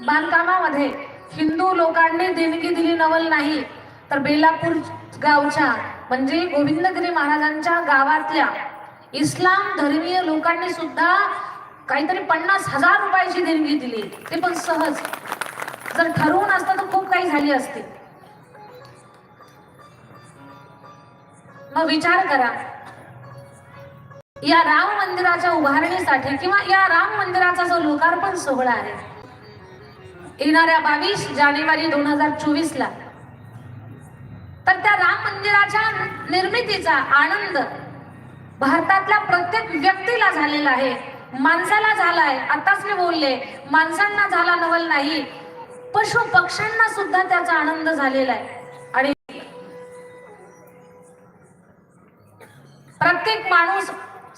बांधकामामध्ये हिंदू लोकांनी देणगी दिली नवल नाही तर बेलापूर गावच्या म्हणजे गोविंदगिरी महाराजांच्या गावातल्या इस्लाम धर्मीय लोकांनी सुद्धा काहीतरी पन्नास हजार रुपयाची देणगी दिली. ते पण सहज. जर ठरवून असतं तर खूप काही झाली असती. मग विचार करा. या राम मंदिराच्या उभारणीसाठी किंवा या राम मंदिराचा जो लोकार्पण सोहळा आहे येणाऱ्या बावीस जानेवारी दोन हजार चोवीस ला तर त्या राम मंदिराच्या निर्मितीचा आनंद भारतातल्या प्रत्येक व्यक्तीला झालेला आहे. माणसाला झालाय आताच मी बोलले माणसांना झाला नवल नाही पशु पक्ष्यांना सुद्धा त्याचा आनंद झालेला आहे. आणि प्रत्येक माणूस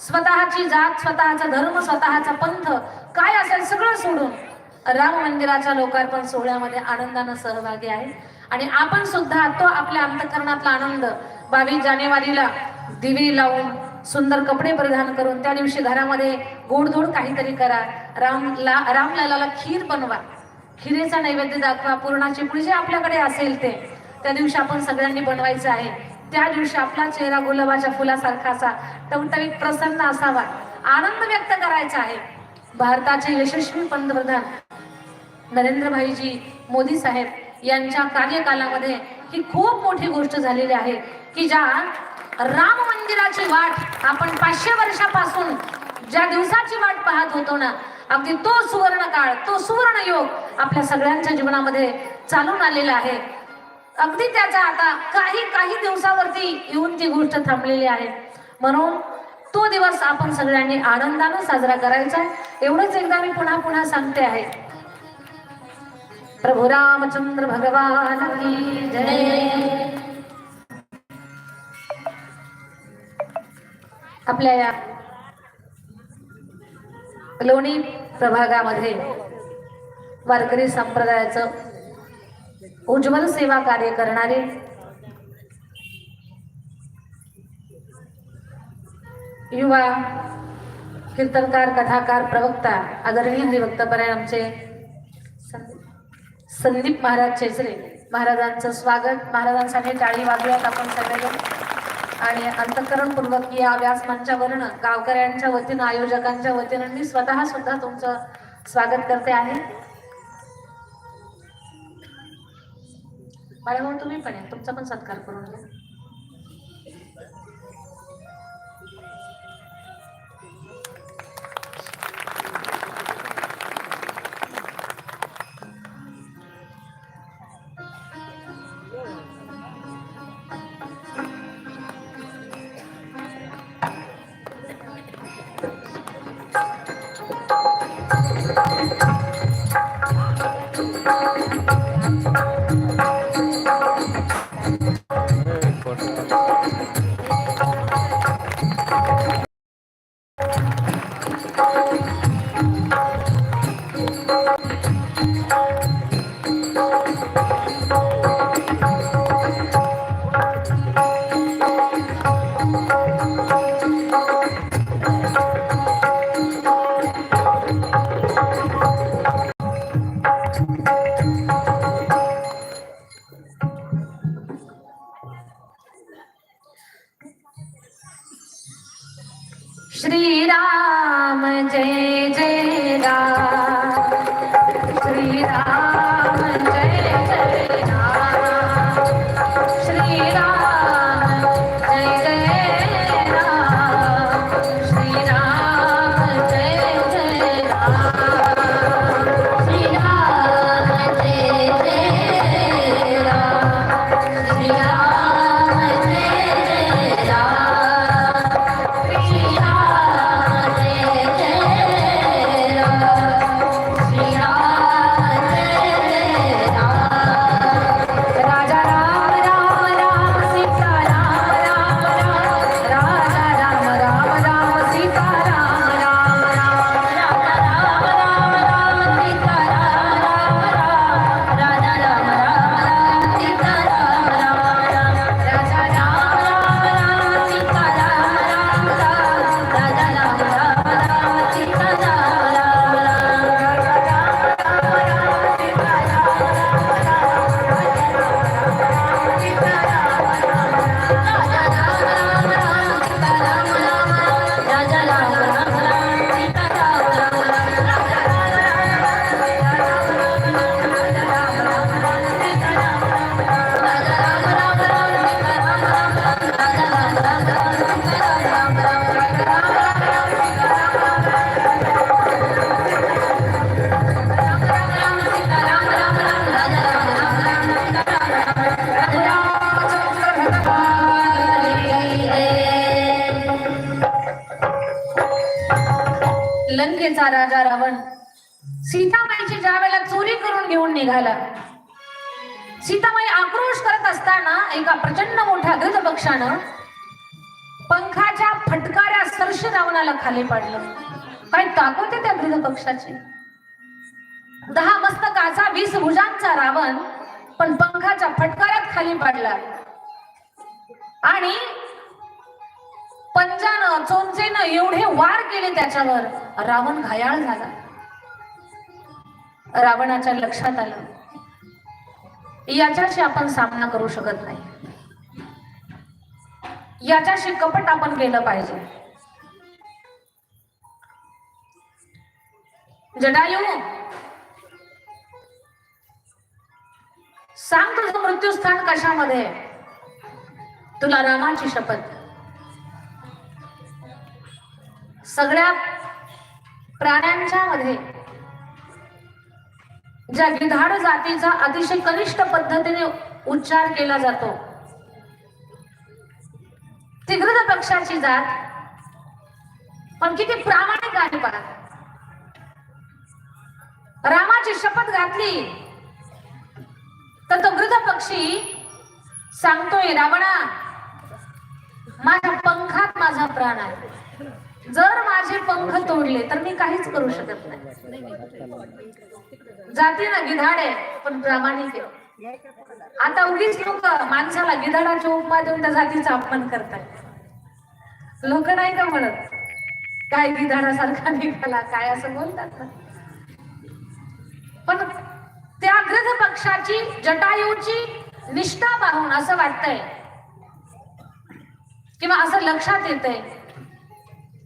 स्वतःची जात स्वतःचा धर्म स्वतःचा पंथ काय असेल सगळं सोडून राम मंदिराच्या लोकार्पण सोहळ्यामध्ये आनंदानं सहभागी आहे. आणि आपण सुद्धा तो आपल्या अंतकरणातला आनंद बावीस जानेवारीला दिवे लावून सुंदर कपडे परिधान करून त्या दिवशी घरामध्ये गोडधोड काहीतरी करा. रामला रामलालाला खीर बनवा. खिरेचा नैवेद्य दाखवा. पुरणाची पुढे जे आपल्याकडे असेल ते त्या दिवशी आपण सगळ्यांनी बनवायचं आहे. त्या दिवशी आपला चेहरा गुलाबाच्या फुलासारखा असा टवटवीत प्रसन्न असावा. आनंद व्यक्त करायचा आहे. भारताचे यशस्वी पंतप्रधान नरेंद्रभाईजी मोदी साहेब यांच्या कार्यकालामध्ये ही खूप मोठी गोष्ट झालेली आहे की ज्या राम मंदिराची वाट आपण पाचशे वर्षापासून ज्या दिवसाची वाट पाहत होतो ना अगदी तो सुवर्ण काळ तो सुवर्ण योग आपल्या सगळ्यांच्या जीवनामध्ये चालून आलेला आहे. अगदी त्याचा आता काही काही दिवसावरती येऊन ती गोष्ट थांबलेली आहे. म्हणून तो दिवस आपण सगळ्यांनी आनंदानं साजरा करायचा आहे. एवढंच एकदा मी पुन्हा पुन्हा सांगते आहे. प्रभु रामचंद्र भगवान की जय। आपल्या या लोणी प्रभागामध्ये वारकरी संप्रदायाचं उज्ज्वल सेवा कार्य करणारे युवा कीर्तनकार कथाकार प्रवक्ता आदरणीय हरिभक्तपरायण आमचे संदीप महाराज चेचरे महाराजांचं स्वागत. महाराजांसाठी टाळी वाजवूयात आपण सगळेजण. आणि अंतकरणपूर्वक या व्यासमंचावरनं गावकऱ्यांच्या वतीनं आयोजकांच्या वतीनं मी स्वतः सुद्धा तुमचं स्वागत करते आहे. बाळाभाऊ तुम्ही पण तुमचा पण सत्कार करून घ्या. लंकेचा राजा रावण सीताबाईची ज्या वेळेला चोरी करून घेऊन निघाला सीताबाई आक्रोश करत असताना एका प्रचंड मोठ्या गज पक्षानं पंखाच्या फटकाऱ्या सरश रावणाला खाली पाडलं. काय ताकद आहे त्या गृह पक्षाची दहा मस्तकाचा वीस भुजांचा रावण पण पंखाच्या फटकाऱ्यात खाली पाडला. आणि पंजानं चोंचेनं एवढे वार केले त्याच्यावर. रावण घायाळ झाला. रावणाच्या लक्षात आलं. याच्याशी आपण सामना करू शकत नाही. याच्याशी कपट आपण केलं पाहिजे. जडायू सांग तुझं मृत्यूस्थान कशामध्ये? तुला रामाची शपथ. सगळ्या प्राण्यांच्या मध्ये ज्या गिधाड जातीचा अतिशय कनिष्ठ पद्धतीने उच्चार केला जातो ती पक्षाची जात पण किती प्रामाणिक आहे पहा रामाची शपथ घातली तर तो गृध पक्षी सांगतोय रावणा माझ्या पंखात माझा प्राण आहे. जर माझे पंख तोडले तर मी काहीच करू शकत नाही. जाती ना गिधाडे पण प्रामाणिक आहे. आता उगीच लोक माणसाला गिधाडाच्या उपमा देऊन त्या जातीचा अपमान करतात. लोक नाही का म्हणत काय गिधाडासारखा निघाला काय असं बोलतात ना? पण त्या गृध पक्षाची जटायूची निष्ठा पाहून असं वाटतंय किंवा असं लक्षात येतंय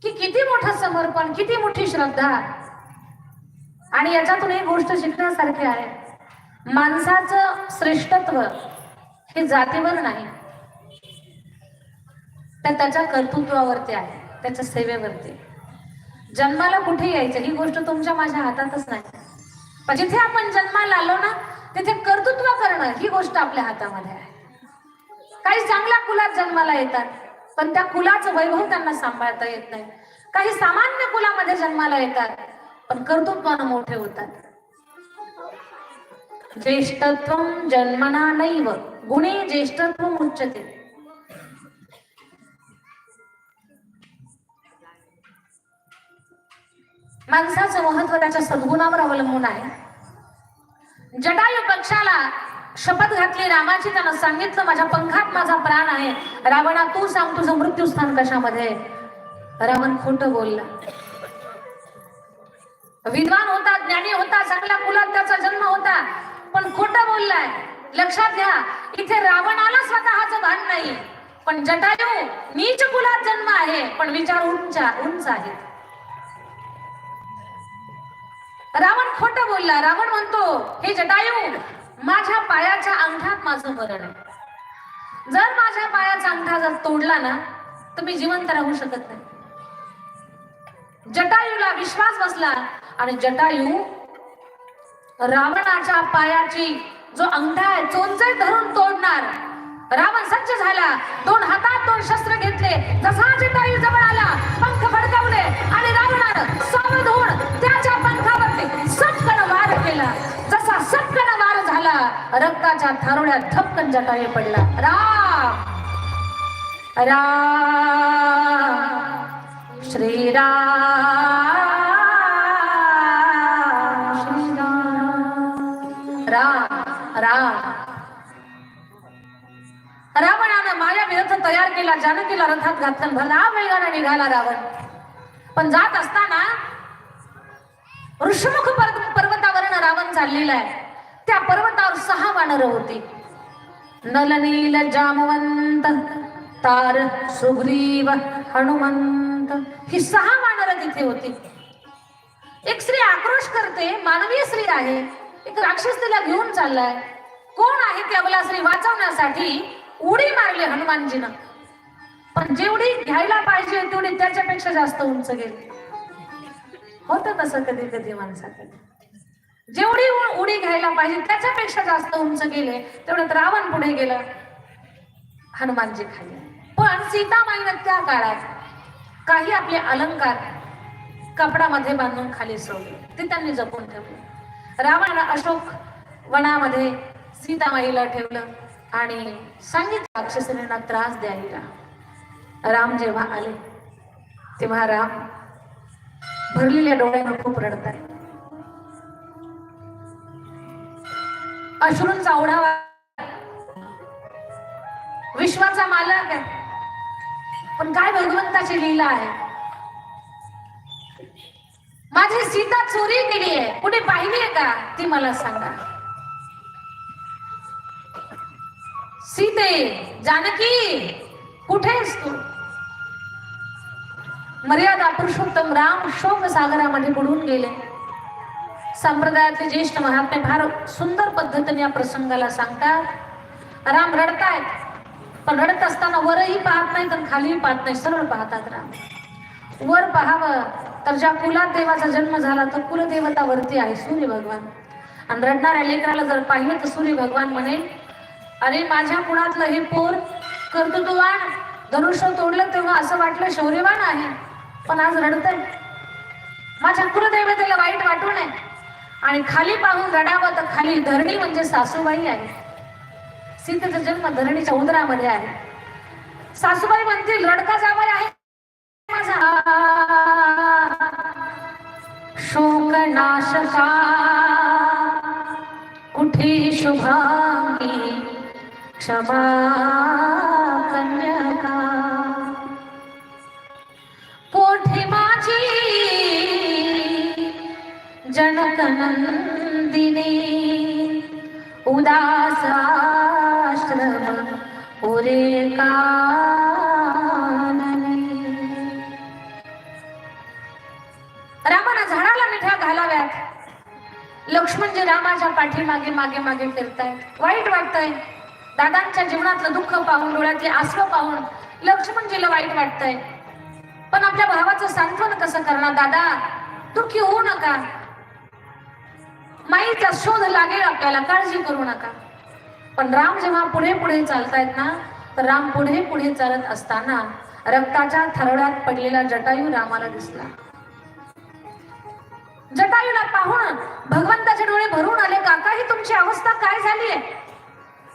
की किती मोठं समर्पण किती मोठी श्रद्धा. आणि याच्यातून एक गोष्ट शिकण्यासारखी आहे. माणसाचं श्रेष्ठत्व हे जातीवर नाही. तर त्याच्या कर्तृत्वावरती आहे त्याच्या सेवेवरती. जन्माला कुठे यायचं ही गोष्ट तुमच्या माझ्या हातातच नाही. पण जिथे आपण जन्माला आलो ना तिथे कर्तृत्व करणं ही गोष्ट आपल्या हातामध्ये आहे. काही चांगल्या कुलात जन्माला येतात. पण त्या कुलाचं वैभव त्यांना सांभाळता येत नाही. काही सामान्य कुलामध्ये जन्माला येतात पण कर्तृत्वानं मोठे होतात. ज्येष्ठत्व जन्मना नैव गुणे ज्येष्ठत्व उच्चते माणसाचं महत्त्व त्याच्या सद्गुणावर अवलंबून आहे. जटायू पक्षाला शपथ घातली रामाची त्यानं सांगितलं माझ्या पंखात माझा प्राण आहे. रावणा तू सांग तुझं मृत्यूस्थान कशामध्ये रावण खोट बोलला. विद्वान होता ज्ञानी होता चांगल्या कुलात त्याचा जन्म होता. पण खोट बोललाय. लक्षात घ्या इथे रावणाला स्वतःच भान नाही. पण जटायू नीच कुलात जन्म आहे. पण विचार उंच उंच आहे. रावण खोट बोलला. रावण म्हणतो हे जटायू माझ्या पायाच्या अंगठात माझं मरण आहे. जर माझ्या पायाचा अंगठा जर तोडला ना तर मी जिवंत राहू शकत नाही. जटायूला विश्वास बसला आणि जटायू रावणाच्या पायाची जो अंगठा आहे चोंचे धरून तोडणार. रावण सज्ज झाला. दोन हातात दोन शस्त्र घेतले. जसा जटायू जवळ आला पंख फडकावले आणि रावणानं सावध होऊन त्याच्या पंखावरती सटकन वार केला. जसा सटकन वार झाला रक्ताच्या थारोड्यात थपकन जटाने पडला. राम! राम! श्रीराम! राम राम! रावणानं माझ्या विरुद्ध तयार केला जानकीला रथात घातलं भला वेगानं निघाला रावण. पण जात असताना ऋषमुख पर्वतावरनं रावण चाललेला आहे. त्या पर्वतावर सहा वानर होती. नलनील जामवंत तार सुग्रीव हनुमंत ही सहा वानर तिथे होती. एक स्त्री आक्रोश करते मानवीय स्त्री आहे. एक राक्षस तिला घेऊन चाललाय. कोण आहे ती अबला स्त्री वाचवण्यासाठी? उडी मारली हनुमानजीनं. पण जेवढी घ्यायला पाहिजे तेवढी त्याच्यापेक्षा जास्त उंच गेली. होतं तसं कधी कधी माणसाकडे. जेवढी उडी घ्यायला पाहिजे त्याच्यापेक्षा जास्त उंच गेले तेवढ्यात रावण पुढे गेला. हनुमानजी खाली. पण सीतामाईनं त्या काळात काही आपले अलंकार कपडामध्ये बांधून खाली सोडले. ते त्यांनी जपून ठेवले. रावणानं अशोक वनामध्ये सीतामाईला ठेवलं आणि सांगितलं राक्षसींना त्रास द्यायला. राम जेव्हा आले तेव्हा राम भरलेल्या डोळ्यानं खूप रडतात अश्रूंचा चावडावा विश्वाचा मालक आहे. पण काय भगवंताची लीला आहे? माझी सीता चोरी केली आहे. कुठे पाहिली आहे का? ती मला सांगा. सीते जानकी कुठेस तू? मर्यादा पुरुषोत्तम राम शोक सागरामध्ये बुडून गेले. संप्रदायातले ज्येष्ठ महात्मे फार सुंदर पद्धतीने या प्रसंगाला सांगतात. राम रडतायत पण रडत असताना वरही पाहत नाही तर खालीही पाहत नाही सरळ पाहतात राम. वर पाहावं तर ज्या कुलात देवाचा जन्म झाला तर कुलदेवता वरती आहे सूर्य भगवान. आणि रडणाऱ्या लेकराला जर पाहिलं तर सूर्य भगवान म्हणेल अरे माझ्या कुणातलं हे पोर कर्तृत्ववान धनुष्य तोडलं तेव्हा असं वाटलं शौर्यवान आहे पण आज रडतंय. माझ्या कुलदेवतेला वाईट वाटू नये. आणि खाली पाहून रडावं तर खाली धरणी म्हणजे सासूबाई आहे. सीतेचा जन्म धरणीच्या उदरामध्ये आहे. सासूबाई म्हणतील रडका जावई आहे माझा. शोक नाशका कुठे शुभांगी? क्षमा कन्यका. कोठे माझी जनक नंदिनी उदासाश्रम उरे रामाना झाडाला मिठ्या घालाव्यात. लक्ष्मणजी रामाच्या पाठीमागे मागे मागे फिरतायत. वाईट वाटतंय. दादांच्या जीवनातलं दुःख पाहून डोळ्यातले आसव पाहून लक्ष्मणजीला वाईट वाटतंय. पण आपल्या भावाचं सांत्वन कसं करणार दादा? दुःखी होऊ नका. माईचा शोध लागेल आपल्याला काळजी करू नका. पण राम जेव्हा पुढे पुढे चालतायत ना तर राम पुढे पुढे चालत असताना रक्ताच्या थरड्यात पडलेला जटायू रामाला दिसला. जटायूला पाहून भगवंताचे डोळे भरून आले काका ही तुमची अवस्था काय झाली आहे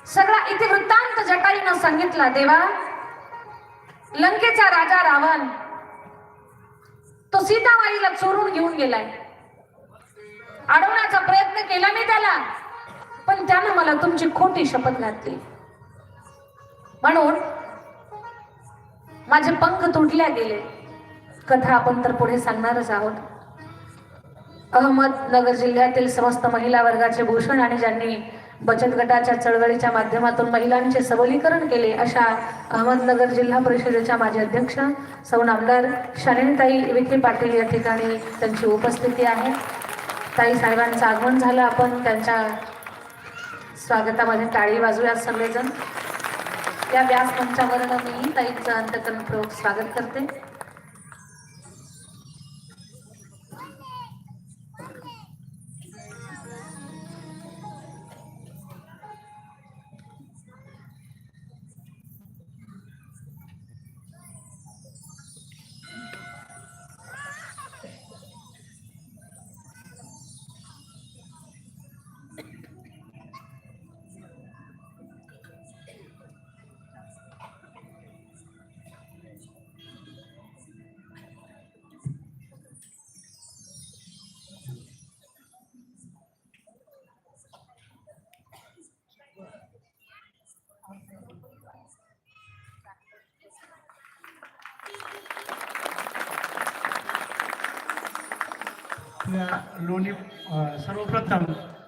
सगळा इथे वृत्तांत जटायूनं सांगितला देवा लंकेचा राजा रावण तो सीताबाईला चोरून घेऊन गेलाय. अडवण्याचा प्रयत्न केला मी त्याला. पण त्यानं मला तुमची खोटी शपथ घातली. म्हणून माझे पंख तुटल्या गेले. कथा आपण तर पुढे सांगणारच आहोत. अहमदनगर जिल्ह्यातील समस्त महिला वर्गाचे भूषण आणि ज्यांनी बचत गटाच्या चळवळीच्या माध्यमातून महिलांचे सबलीकरण केले अशा अहमदनगर जिल्हा परिषदेच्या माजी अध्यक्ष सौ नामदार शालिनीताई विखे पाटील या ठिकाणी त्यांची उपस्थिती आहे. ताई साहेबांचं आगमन झालं. आपण त्यांच्या स्वागतामध्ये टाळी वाजूयात सगळेजण. या व्यासमंचावरनं मी ताईंचं अंतकरणपूर्वक स्वागत करते. लोणी सर्वप्रथम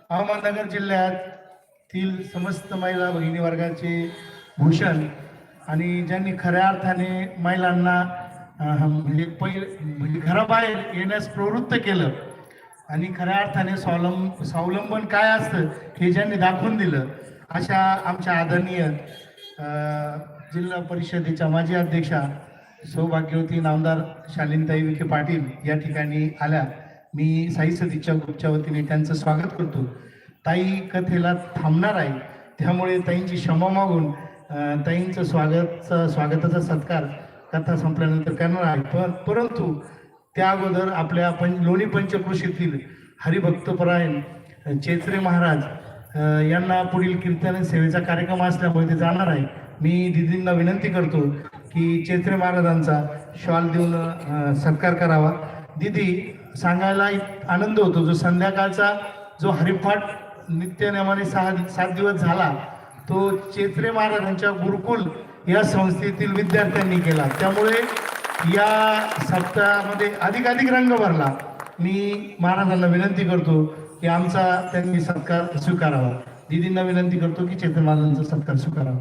अहमदनगर जिल्ह्यातील समस्त महिला भगिनी वर्गाचे भूषण आणि ज्यांनी खऱ्या अर्थाने महिलांना म्हणजे पहिले म्हणजे घराबाहेर येण्यास प्रवृत्त केलं आणि खऱ्या अर्थाने स्वावलंब स्वावलंबन काय असतं हे ज्यांनी दाखवून दिलं अशा आमच्या आदरणीय जिल्हा परिषदेच्या माजी अध्यक्षा सौभाग्यवती नामदार शालीनताई विखे पाटील या ठिकाणी आल्या. मी साई सतीच्या ग्रुपच्या वतीने त्यांचं स्वागत करतो. ताई कथेला थांबणार आहे. त्यामुळे ताईंची क्षमा मागून ताईंचं स्वागत स्वागताचा सत्कार कथा संपल्यानंतर करणार आहे. पण परंतु त्या अगोदर आपल्या पं लोणी पंचकृषीतील हरिभक्तपरायण चेत्रे महाराज यांना पुढील कीर्तन सेवेचा कार्यक्रम असल्यामुळे ते जाणार आहे. मी दिदींना विनंती करतो की चेत्रे महाराजांचा शॉल देऊन सत्कार करावा. दिदी सांगायला एक आनंद होतो. जो संध्याकाळचा जो हरिपाठ नित्यनेमाने सहा सात दिवस झाला तो चेत्रे महाराजांच्या गुरुकुल या संस्थेतील विद्यार्थ्यांनी केला. त्यामुळे या सप्ताहामध्ये अधिकाधिक रंग भरला. मी महाराजांना विनंती करतो की आमचा त्यांनी सत्कार स्वीकारावा. दिदींना विनंती करतो की चेतन महाराजांचा सत्कार स्वीकारावा.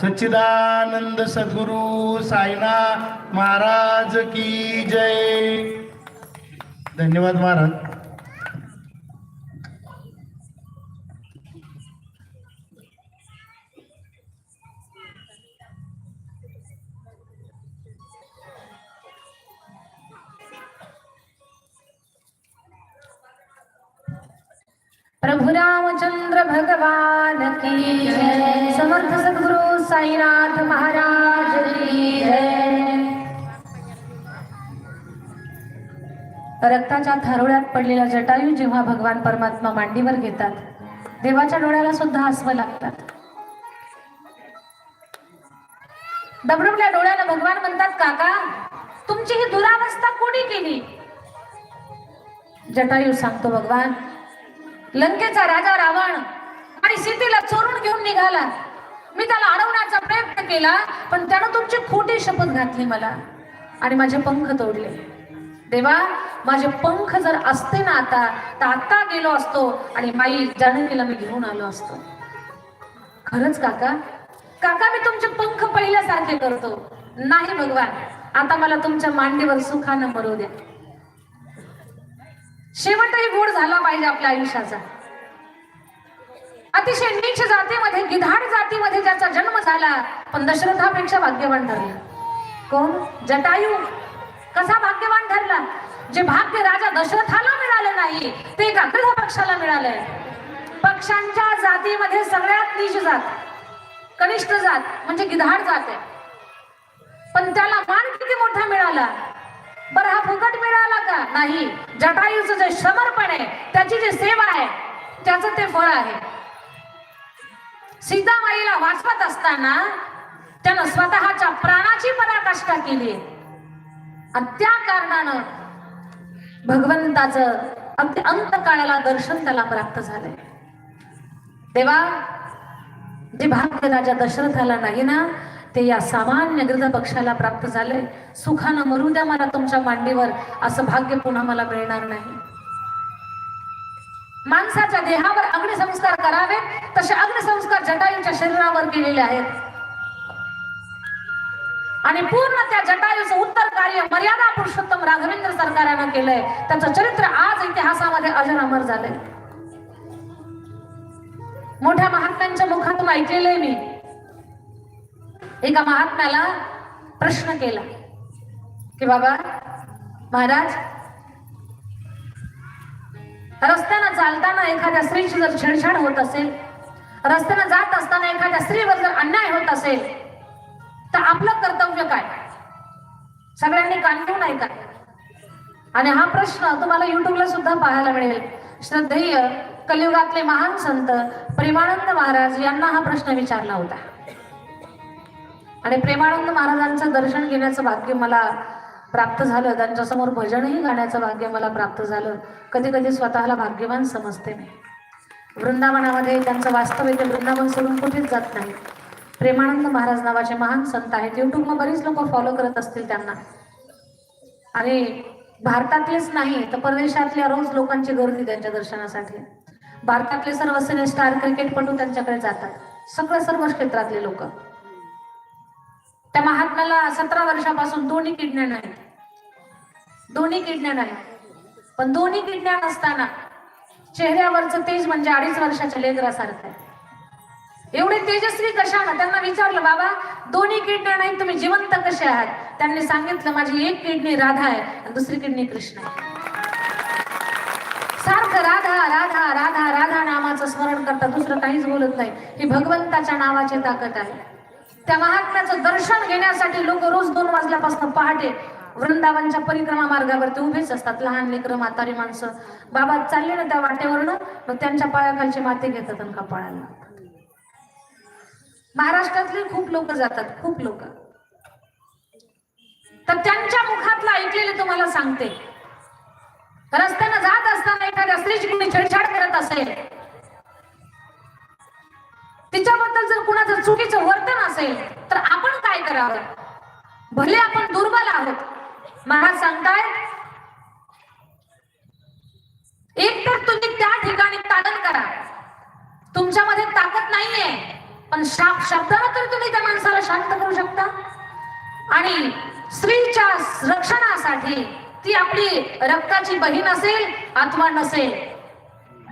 सच्चिदानंद सद्गुरु साईना महाराज की जय. धन्यवाद महाराज. प्रभु रामचंद्र भगवान की जय। समर्थ सद्गुरु साईनाथ महाराज की जय। रक्ताच्या थारोळ्यात पडलेला जटायू जेव्हा भगवान परमात्मा मांडीवर घेतात देवाच्या डोळ्याला सुद्धा हसवं लागतात. डबडबल्या डोळ्याला भगवान म्हणतात काका तुमची ही दुरावस्था कोणी केली? जटायू सांगतो भगवान लंकेचा राजा रावण आणि सीतेला चोरून घेऊन निघाला. मी त्याला अडवण्याचा प्रयत्न केला पण त्यानं तुमची खोटी शपथ घातली मला आणि माझे पंख तोडले. देवा माझे पंख जर असते ना आता तर आता गेलो असतो आणि माई जानकीला मी घेऊन आलो असतो. खरंच काका? काका मी तुमचे पंख पहिल्यासारखे करतो. नाही भगवान आता मला तुमच्या मांडीवर सुखानं मरू द्या. शेवटही गोड झाला पाहिजे आपल्या आयुष्याचा. अतिशय नीच जातीमध्ये गिधाड जातीमध्ये ज्याचा जन्म झाला पण दशरथापेक्षा भाग्यवान ठरला. कोण? जटायू. कसा भाग्यवान ठरला? जे भाग्य राजा दशरथाला मिळालं नाही ते एका गृह पक्षाला मिळालंय. पक्षांच्या जातीमध्ये सगळ्यात नीच जात कनिष्ठ जात म्हणजे गिधाड जात आहे. पण त्याला मान किती मोठा मिळाला? पण हा फुकट मिळाला का? नाही. जटायूचं जे समर्पण आहे त्याची जी सेवा आहे त्याचं ते फळ आहे. सीतामाईला वाचवत असताना त्यानं स्वतःच्या प्राणाची पराकाष्ठा केली. आणि त्या कारणानं भगवंताचं अगदी अंतकाळाला दर्शन त्याला प्राप्त झालंय. देवा जे भाग्य राजा दशरथाला नाही ना ते या सामान्य गृह पक्षाला प्राप्त झालंय. सुखानं मरू द्या मला तुमच्या मांडीवर असं भाग्य पुन्हा मला मिळणार नाही. माणसाच्या देहावर अग्निसंस्कार करावे तसे अग्निसंस्कार जटायूच्या शरीरावर केलेले आहेत. आणि पूर्ण त्या जटायूचं उत्तर कार्य मर्यादा पुरुषोत्तम राघवेंद्र सरकारानं केलंय. त्याचं चरित्र आज इतिहासामध्ये अजर अमर झालंय. मोठ्या महात्म्यांच्या मुखातून ऐकलेलंय मी. एका महात्म्याला प्रश्न केला की बाबा महाराज रस्त्यानं चालताना एखाद्या स्त्रीची जर छेडछाड होत असेल रस्त्यानं जात असताना एखाद्या स्त्रीवर जर अन्याय होत असेल तर आपलं कर्तव्य काय? सगळ्यांनी कान ठेवून ऐका. आणि हा प्रश्न तुम्हाला युट्यूबला सुद्धा पाहायला मिळेल. श्रद्धेय कलियुगातले महान संत प्रेमानंद महाराज यांना हा प्रश्न विचारला होता. आणि प्रेमानंद महाराजांचं दर्शन घेण्याचं भाग्य मला प्राप्त झालं. त्यांच्यासमोर भजनही गाण्याचं भाग्य मला प्राप्त झालं. कधी कधी स्वतःला भाग्यवान समजते मी. वृंदावनामध्ये त्यांचं वास्तव्य ते वृंदावन सोडून कुठेच जात नाही. प्रेमानंद महाराज नावाचे महान संत आहेत. युट्यूबला बरीच लोक फॉलो करत असतील त्यांना. आणि भारतातलेच नाही तर परदेशातल्या रोज लोकांची गर्दी त्यांच्या दर्शनासाठी. भारतातले सर्व सिने स्टार क्रिकेटपटू त्यांच्याकडे जातात. सगळं सर्व क्षेत्रातले लोक. त्या महात्म्याला सतरा वर्षापासून दोन्ही किडण्या नाही दोन्ही किडण्या नाही पण दोन्ही किडण्या असताना चेहऱ्यावरचं तेज म्हणजे अडीच वर्षाच्या लेकरासारखं आहे. एवढे तेजस्वी कशानं? त्यांना विचारलं बाबा दोन्ही किडण्या नाही तुम्ही जिवंत कसे आहात? त्यांनी सांगितलं माझी एक किडनी राधा आहे आणि दुसरी किडनी कृष्ण आहे. सारखं राधा राधा राधा राधा नामाचं स्मरण करता दुसरं काहीच बोलत नाही. ही भगवंताच्या नावाची ताकद आहे. त्या महात्म्याचं दर्शन घेण्यासाठी लोक रोज दोन वाजल्यापासून पहाटे वृंदावनच्या परिक्रमा मार्गावरती उभेच असतात. लहान लेकरं म्हातारी माणसं. बाबा चालले ना त्या वाटेवरनं मग त्यांच्या पायाखालची माती घेतात आणि कपाळाला महाराष्ट्रातले खूप लोक जातात खूप लोक. तर त्यांच्या मुखातलं ऐकलेले तुम्हाला सांगते. रस्त्यानं जात असताना एखाद्या स्त्रीची कुणी छेडछाड करत असेल तिच्याबद्दल जर कुणाचं चुकीचं वर्तन असेल तर आपण काय करावं? भले आपण दुर्बल आहोत. महाराज सांगताय एक तर तुम्ही त्या ठिकाणी ताडण करा. तुमच्यामध्ये ताकद नाहीये पण शा- शब्दानं तर तुम्ही त्या माणसाला शांत करू शकता. आणि स्त्रीच्या रक्षणासाठी ती आपली रक्ताची बहीण असेल अथवा नसेल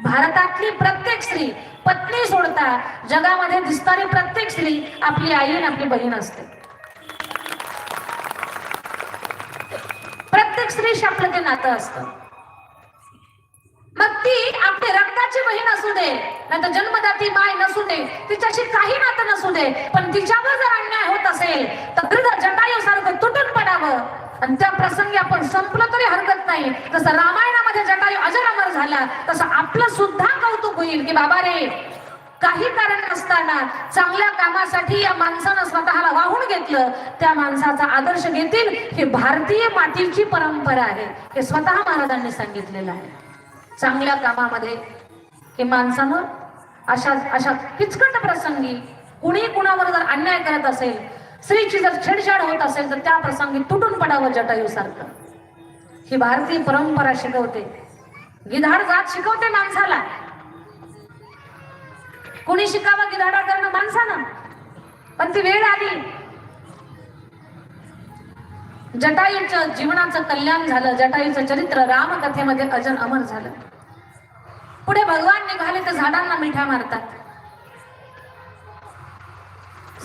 भारतातली प्रत्येक स्त्री पत्नी सोडता जगामध्ये दिसणारी प्रत्येक स्त्री आपली आई आणि आपली बहीण असते. प्रत्येक स्त्रीशी आपलं ते नातं असतं. मग ती आपली रक्ताची बहीण असू दे नाही जन्मदाती माय नसू दे तिच्याशी काही नातं नसू दे पण तिच्यावर जर अन्याय होत असेल तर हृदय जटायू सारखं तुटून पडावं. आणि त्या प्रसंगी आपण संपलं तरी हरकत नाही. जसं रामायणामध्ये जटायू अजर अमर झाला तसं आपलं सुद्धा कौतुक होईल की बाबा रे काही कारण नसताना चांगल्या कामासाठी या माणसानं स्वतःला वाहून घेतलं. त्या माणसाचा आदर्श घेतील ही भारतीय मातीची परंपरा आहे. हे स्वतः महाराजांनी सांगितलेलं आहे. चांगल्या कामामध्ये हे माणसानं अशा अशा किचकट प्रसंगी कुणी कुणावर जर अन्याय करत असेल स्त्रीची जर छेडछाड होत असेल तर त्या प्रसंगी तुटून पडावं जटायू सारखं ही भारतीय परंपरा शिकवते. गिधाड जात शिकवते माणसाला. कुणी शिकावं गिधाडा करणं माणसानं? पण ती वेळ आली. जटायूच्या जीवनाचं कल्याण झालं. जटायूचं चरित्र रामकथेमध्ये अजन अमर झालं. पुढे भगवान निघाले तर झाडांना मिठ्या मारतात.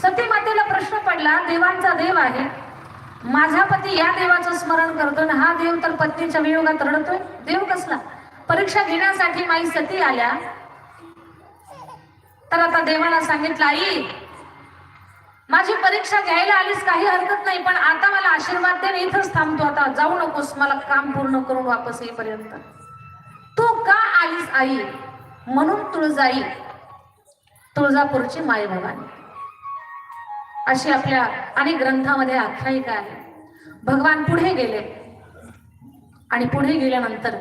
सती मातेला प्रश्न पडला देवांचा देव आहे. माझा पती या देवाचं स्मरण करतो आणि हा देव तर पत्नीच्या वियोगात रडतोय. देव कसला? परीक्षा घेण्यासाठी माई सती आल्या. तर आता देवाला सांगितलं आई माझी परीक्षा घ्यायला आलीस काही हरकत नाही पण आता मला आशीर्वाद दे इथंच थांबतो. आता जाऊ नकोस मला काम पूर्ण करून वापस येईपर्यंत. तू का आलीस आई? म्हणून तुळजाई तुळजापूरची माय भवानी अशी आपल्या अनेक ग्रंथामध्ये आख्यायिका आहे भगवान पुढे गेले. आणि पुढे गेल्यानंतर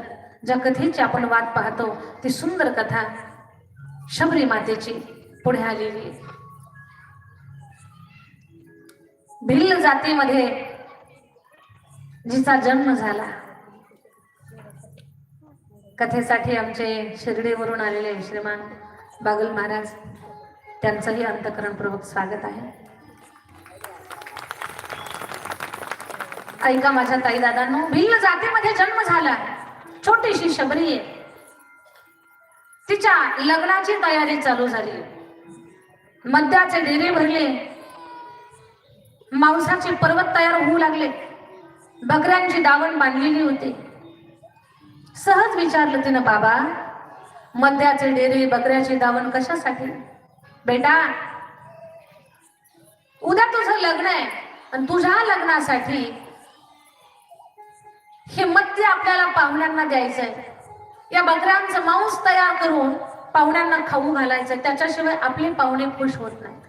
ज्या कथेची आपण वाट पाहतो ती सुंदर कथा शबरी मातेची पुढे आलेली भिल्ल जातीमध्ये जिचा जन्म झाला. कथेसाठी आमचे शिर्डीवरून आलेले श्रीमान बागल महाराज त्यांचंही अंतकरणपूर्वक स्वागत आहे. ऐका माझ्या ताई दादांनो भिल्ल जातीमध्ये जन्म झाला छोटीशी शबरी आहे. तिच्या लग्नाची तयारी चालू झाली. मद्याचे डेरे भरले. मांसाचे पर्वत तयार होऊ लागले. बकऱ्यांची दावण बांधलेली होती. सहज विचारलं तिनं बाबा मद्याचे डेरे बकऱ्याची दावण कशासाठी? बेटा उद्या तुझं लग्न आहे. आणि तुझ्या लग्नासाठी हे मद्य आपल्याला पाहुण्यांना द्यायचंय. या बकऱ्यांचं मांस तयार करून पाहुण्यांना खाऊ घालायचं त्याच्याशिवाय आपले पाहुणे खुश होत नाहीत.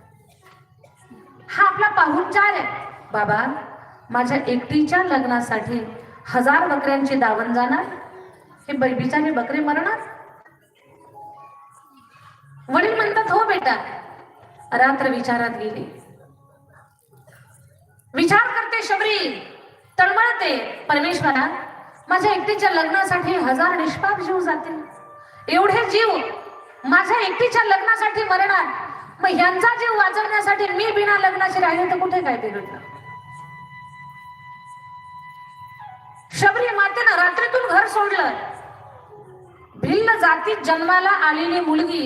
हा आपला पाहुणचार आहे. बाबा माझ्या एकटीच्या लग्नासाठी हजार बकऱ्यांची दावण जाणार? हे ब- बकरे मरणार? वडील म्हणतात हो बेटा. रात्र विचारात गेली. विचार करते शबरी. तळमळते परमेश्वरा माझ्या एकटीच्या लग्नासाठी हजार निष्पाप जीव जातील. एवढे जीव माझ्या एकटीच्या लग्नासाठी मरणार. मग यांचा जीव वाचवण्यासाठी मी बिना लग्नाची राहिले तर कुठे काय बिघडलं शबरी मातेनं रात्रीतून घर सोडलं. भिल्ल जातीत जन्माला आलेली मुलगी